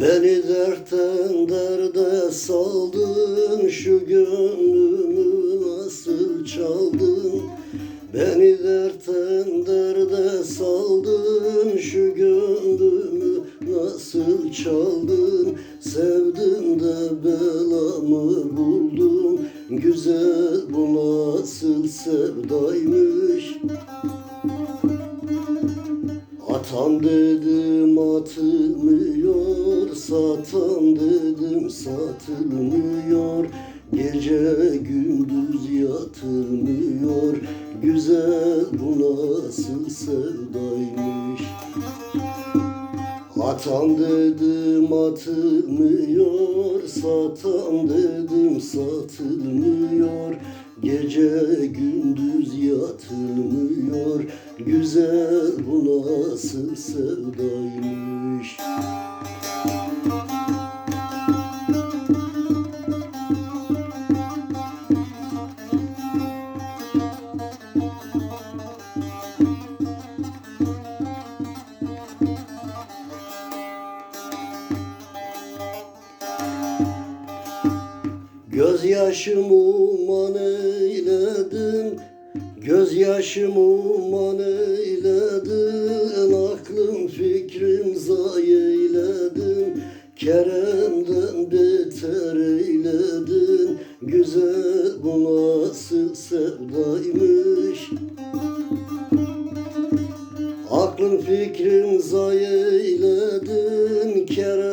Beni dertten derde saldın Şu gönlümü nasıl çaldın? Beni dertten derde saldın Şu gönlümü nasıl çaldın? Sevdim de belamı buldum Güzel bu nasıl sevdaymış Atan dedim atılmıyor. Satan dedim satılmıyor. Gece gündüz yatılmıyor. Güzel bu nasıl sevdaymış. Atan dedim atılmıyor. Satan dedim satılmıyor Gece gündüz yatılmıyor Güzel bu nasıl sevdaymış Gözyaşımı uman eyledin Gözyaşımı uman eyledin Aklım fikrim zayi eyledin Kerem'den beter eyledin Güzel bu nasıl sevdaymış. Aklın fikrin zayi eyledin Kerem'den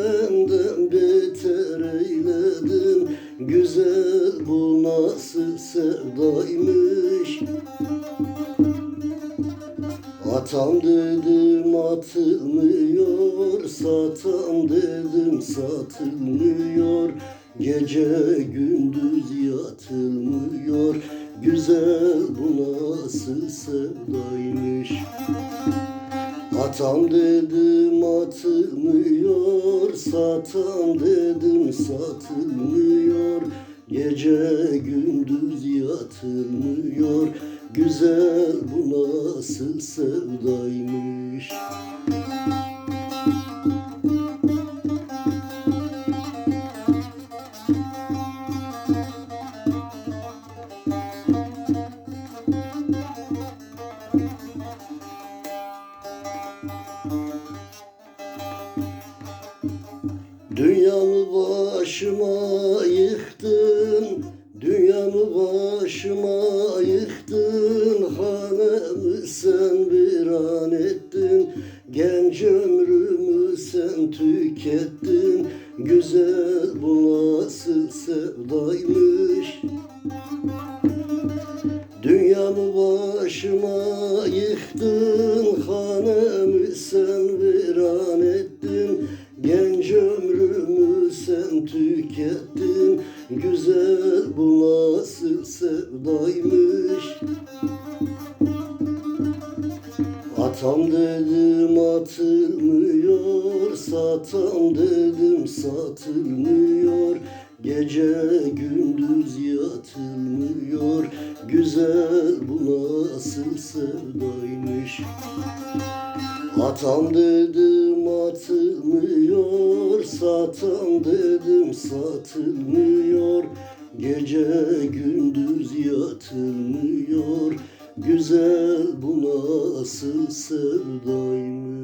Atam dedim atılmıyor Satam dedim satılmıyor. Gece gündüz yatılmıyor Güzel bu nasıl sevdaymış. Atam dedim atılmıyor Satam dedim satılmıyor. Gece gündüz yatılmıyor Güzel bu nasıl sevdaymış. Dünyamı başıma yıktın Dünyamı başıma sevdaymış Dünyamı başıma yıktın Hanemi sen viran ettin. Genç ömrümü sen tükettin. Güzel bu nasıl sevdaymış. Atam dedim atılmıyor Satam dedim satılmıyor Gece gündüz yatılmıyor Güzel bu nasıl sevdaymış. Atam dedim atılmıyor Satam dedim satılmıyor. Gece gündüz yatılmıyor Güzel bu nasıl sevdaymış